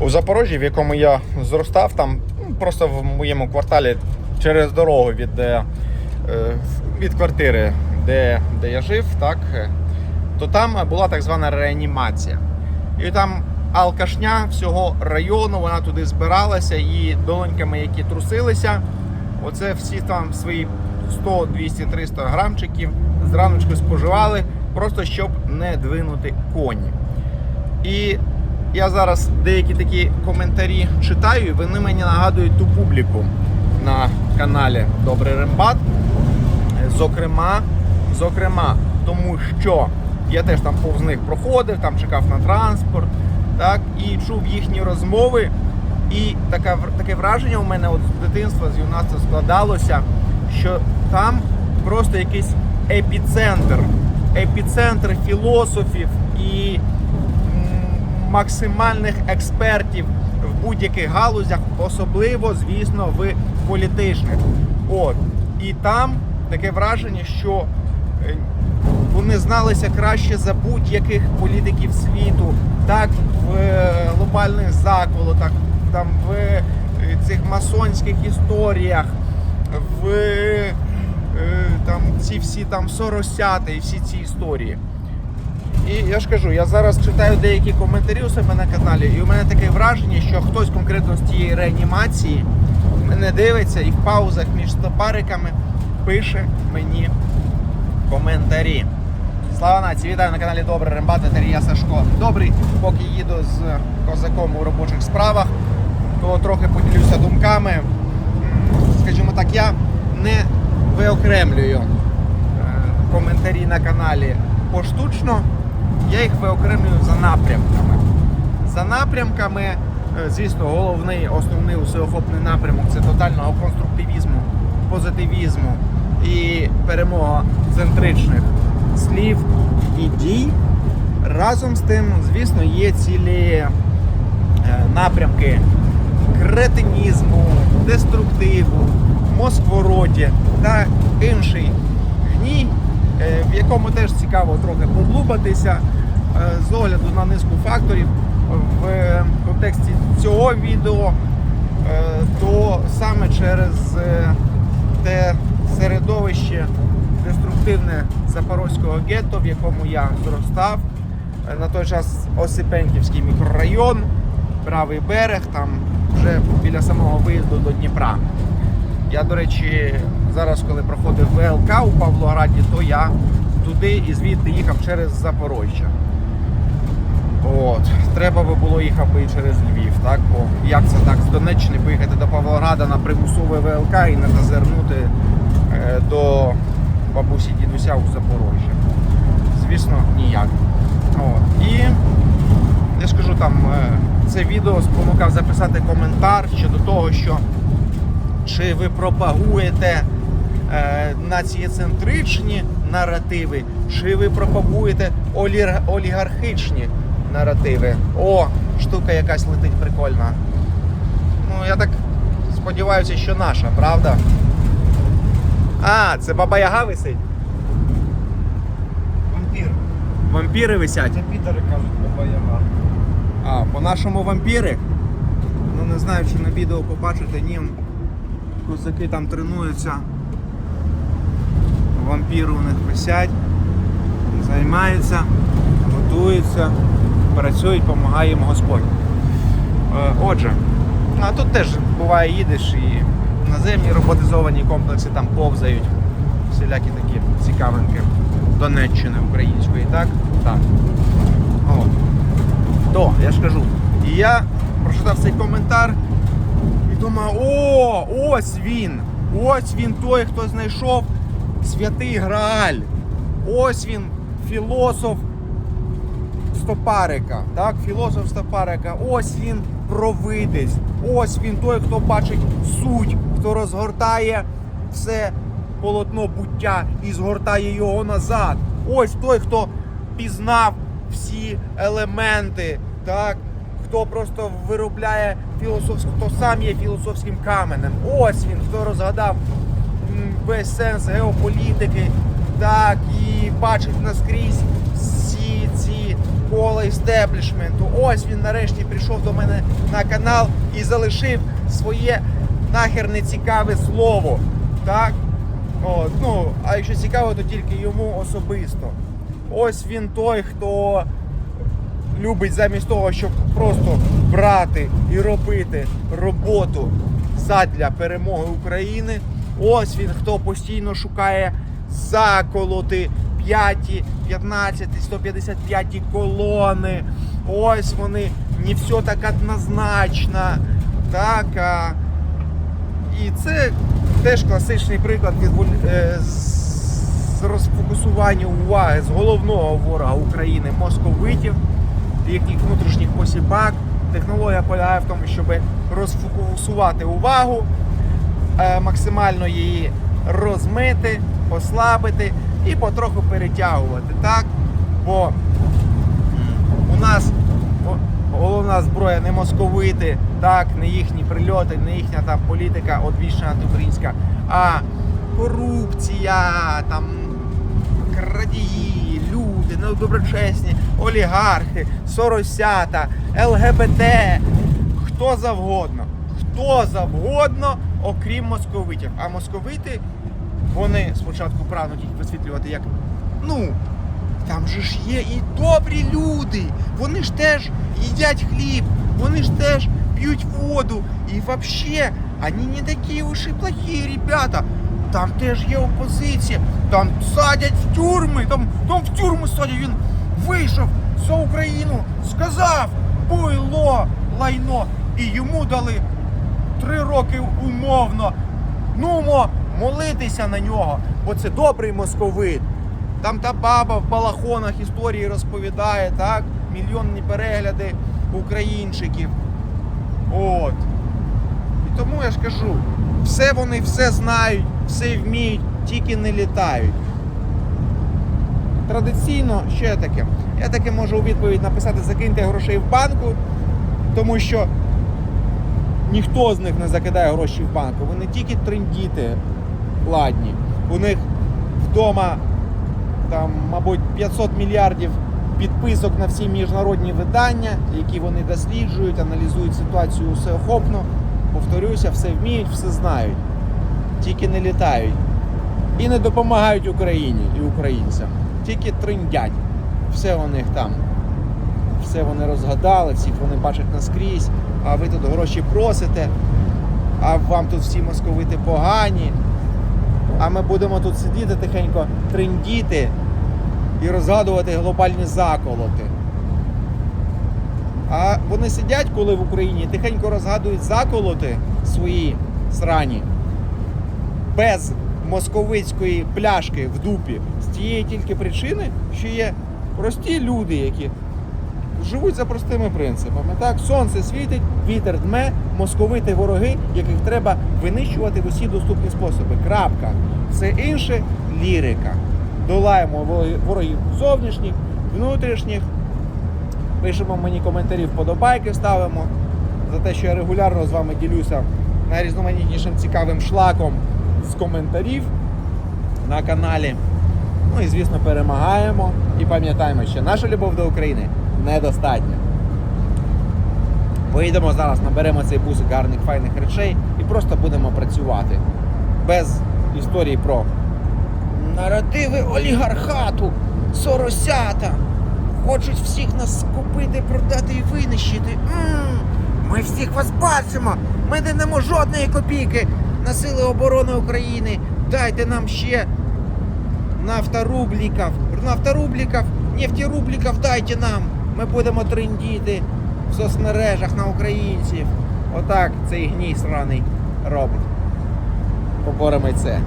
у Запорожжі, в якому я зростав, там ну, просто в моєму кварталі через дорогу від, е, е, від квартири, де, де я жив, так, е, то там була так звана реанімація. І там алкашня всього району, вона туди збиралася, і доленьками, які трусилися, оце всі там свої 100, 200, 300 грамчиків зраночку споживали, просто щоб не двинути коні. І я зараз деякі такі коментарі читаю, і вони мені нагадують ту публіку на каналі Добрий Рембат. Зокрема, зокрема, тому що я теж там повз них проходив, там чекав на транспорт, так, і чув їхні розмови. І така, таке враження у мене от з дитинства, з юнацтва складалося, що там просто якийсь епіцентр, епіцентр філософів і максимальних експертів в будь-яких галузях, особливо, звісно, в політичних. От. І там таке враження, що е, вони зналися краще за будь-яких політиків світу, так в е, глобальних заколотах, там в е, цих масонських історіях, в там ці всі там соросяти і всі ці історії. І я ж кажу, я зараз читаю деякі коментарі у себе на каналі, і у мене таке враження, що хтось конкретно з тієї реанімації мене дивиться і в паузах між стопариками пише мені коментарі. Слава нації, вітаю на каналі Добрий Рембат, Терія Сашко. Добрий, поки їду з козаком у робочих справах, то трохи поділюся думками. Скажімо так, я не виокремлюю е, коментарі на каналі поштучно, я їх виокремлюю за напрямками. За напрямками, е, звісно, головний, основний усеохопний напрямок це тотального конструктивізму, позитивізму і перемога центричних слів і дій. Разом з тим, звісно, є цілі е, напрямки кретинізму, деструктиву, москвороді та інший гній, в якому теж цікаво трохи подлубатися е, з огляду на низку факторів в контексті цього відео, е, то саме через е, те середовище деструктивне Запорозького гетто, в якому я зростав. Е, На той час Осипенківський мікрорайон, правий берег, там вже біля самого виїзду до Дніпра. Я, до речі, зараз, коли проходив ВЛК у Павлограді, то я туди і звідти їхав через Запорожжя. От. Треба би було їхати і через Львів, так? Бо як це так з Донеччини поїхати до Павлограда на примусове ВЛК і не зазирнути е, до бабусі дідуся у Запорожжя? Звісно, ніяк. От. І я ж кажу, там е, це відео спонукав записати коментар щодо того, що чи ви пропагуєте націєцентричні наративи, чи ви пропагуєте олігархічні наративи. О, штука якась летить прикольна. Ну, я так сподіваюся, що наша, правда? А, це баба Яга висить? Вампір. Вампіри висять. Це підари кажуть, баба Яга. А, по-нашому вампіри. Ну не знаю, чи на відео побачите, ні. Козаки там тренуються. Вампіри у них висять, займаються, готуються, працюють, допомагає їм Господь. Е, Отже, а тут теж буває їдеш і наземні роботизовані комплекси там повзають. Всілякі такі цікавинки Донеччини української, так? Так. От. То, я ж кажу. І я прочитав цей коментар і думаю, о, ось він! Ось він той, хто знайшов святий Грааль. Ось він, філософ Стопарика. Так, філософ Стопарика. Ось він провидець. Ось він той, хто бачить суть, хто розгортає все полотно буття і згортає його назад. Ось той, хто пізнав всі елементи, так, хто просто виробляє філософську, хто сам є філософським каменем. Ось він, хто розгадав весь сенс геополітики, так, і бачить наскрізь всі ці коло істеблішменту. Ось він нарешті прийшов до мене на канал і залишив своє нахер нецікаве слово. Так? От, ну, а якщо цікаво, то тільки йому особисто. Ось він той, хто любить замість того, щоб просто брати і робити роботу задля перемоги України. Ось він, хто постійно шукає заколоти 5, 15, 155 колони. Ось вони, не все так однозначно. Так, а... І це теж класичний приклад відволі- е, з розфокусування уваги з головного ворога України московитів, їхніх внутрішніх посіпак. Технологія полягає в тому, щоб розфокусувати увагу, максимально її розмити, послабити і потроху перетягувати. Так? Бо у нас головна зброя не московити, так, не їхні прильоти, не їхня там політика одвічна антиукраїнська, а корупція, там крадії, люди, недоброчесні, олігархи, соросята, ЛГБТ, хто завгодно. Хто завгодно, окрім московитів. А московити, вони спочатку прагнуть їх висвітлювати як ну, там же ж є і добрі люди. Вони ж теж їдять хліб, вони ж теж п'ють воду. І вообще, вони не такі уж і плохі ребята. Там теж є опозиція, там садять в тюрми, там, там в тюрми садять. Він вийшов за Україну, сказав буйло, лайно, і йому дали три роки умовно. Нумо молитися на нього, бо це добрий московит. Там та баба в балахонах історії розповідає, так? Мільйонні перегляди українчиків. От. І тому я ж кажу, все вони все знають, все вміють, тільки не літають. Традиційно, що я таке? Я таке можу у відповідь написати закиньте грошей в банку, тому що ніхто з них не закидає гроші в банку. Вони тільки трендіти ладні. У них вдома там, мабуть, 500 мільярдів підписок на всі міжнародні видання, які вони досліджують, аналізують ситуацію всеохопно. Повторюся, все вміють, все знають. Тільки не літають. І не допомагають Україні і українцям. Тільки триндять. Все у них там. Все вони розгадали, всіх вони бачать наскрізь, а ви тут гроші просите, а вам тут всі московити погані. А ми будемо тут сидіти тихенько, триндіти і розгадувати глобальні заколоти. А вони сидять, коли в Україні тихенько розгадують заколоти свої срані без московицької пляшки в дупі з тієї тільки причини, що є прості люди, які живуть за простими принципами. Так, сонце світить, вітер дме, московити вороги, яких треба винищувати в усі доступні способи. Крапка. Все інше лірика. Долаємо ворогів зовнішніх, внутрішніх. Пишемо мені коментарі, вподобайки ставимо за те, що я регулярно з вами ділюся найрізноманітнішим цікавим шлаком з коментарів на каналі. Ну і звісно перемагаємо і пам'ятаємо, що наша любов до України недостатня. Поїдемо зараз, наберемо цей бусик гарних файних речей і просто будемо працювати. Без історії про наративи олігархату, соросята. Хочуть всіх нас скупити, продати і винищити. ми всіх вас бачимо. Ми не дамо жодної копійки на сили оборони України. Дайте нам ще нафторубліків. Нафторубліків, нефтерубліків дайте нам. Ми будемо трендіти в соцмережах на українців. Отак цей гній сраний робить. Поборемо це.